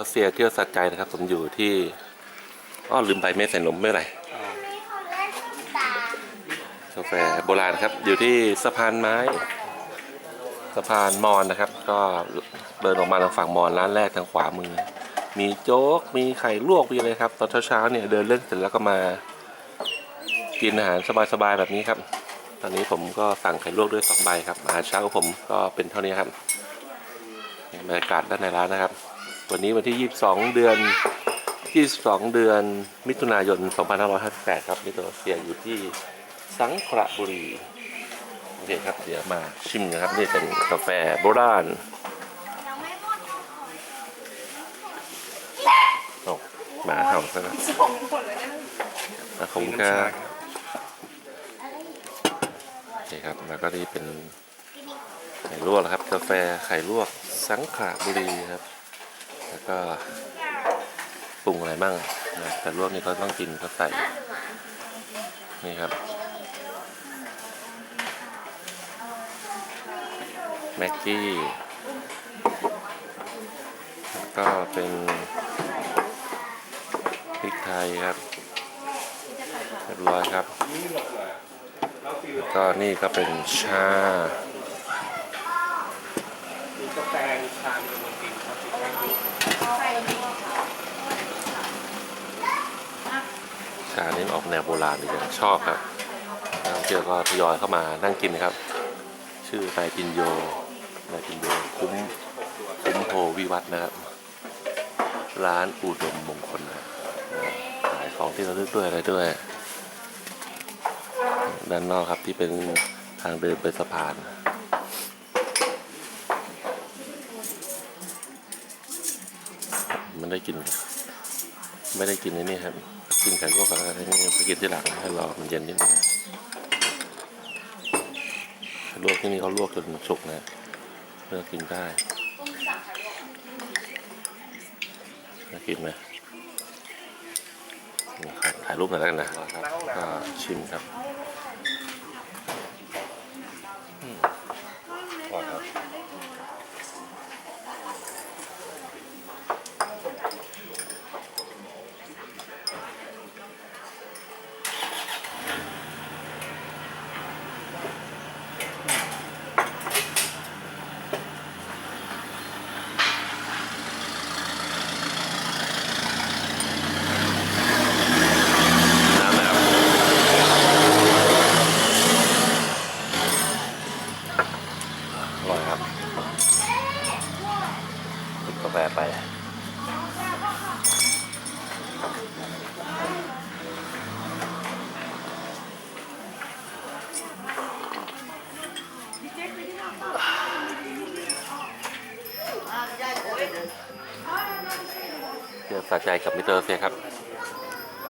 รัสเซียเที่ยวสักใจนะครับ ผมอยู่ที่อ้อลืมไปไม่ใส่นมไม่เป็นไรกาแฟโบราณครับ อยู่ที่สะพานไม้สะพานมอนนะครับ ก็เดินออกมาทางฝั่งมอนร้านแรกทางขวามือ มีโจ๊กมีไข่ลวกมีอะไรครับ ตอนเช้าๆเนี่ยเดินเล่นเสร็จแล้วก็มากินอาหารสบายๆแบบนี้ครับ ตอนนี้ผมก็สั่งไข่ลวกด้วยสองใบครับอาหารเช้าของผมก็เป็นเท่านี้ครับบรรยากาศด้านในร้านนะครับ วันนี้วันที่ 22 เดือน 22 เดือน มิถุนายน 2558 ครับมิโตเซียอยู่ที่สังขละบุรี โอเคครับ เดี๋ยวมาชิมนะครับ นี่เป็นกาแฟโบราณโอ้หมาเห่าซะแล้วส่งหมดเลยนะขอบคุณครับโอเคครับ แล้วก็นี่เป็นไข่ลวกนะครับ กาแฟไข่ลวกสังขละบุรีครับ แล้วก็ปรุงอะไรบ้างนะแต่ลวกนี่ก็ต้องกินก็ใส่ นี่ครับ แม็กกี้แล้วก็เป็นพริกไทยครับเรียบร้อยครับ แล้วก็นี่ก็เป็นชา กาแฟชามีโรตีครับชานี่ออกแนวโบราณดีจังชอบครับนักท่องเที่ยวก็ทยอยเข้ามานั่งกินนะครับ ชื่อนายปินโยนายปินโยคุ้มคุ้มโพวิวัฒน์นะครับ ร้านอุดมมงคลนะขายของที่ระลึกด้วยอะไรด้วย ด้านนอกครับที่เป็นทางเดินไปสะพาน มันได้กิน ไม่ได้กินในนี่ครับ กินไข่ลวกกับอะไรนี่ไปกินที่หลังให้รอมันเย็นนิดนึงไข่ลวกที่นี่เขาลวกจนสุกนะเลือกกินได้น่ากินไหมถ่ายรูปหน่อยแล้วกันนะก็ชิมครับอืมอร่อยครับ น้ำนะครับอร่อยครับจิบกา แฟไปเดี๋ยวสะใจกับมิเตอร์เซียครับ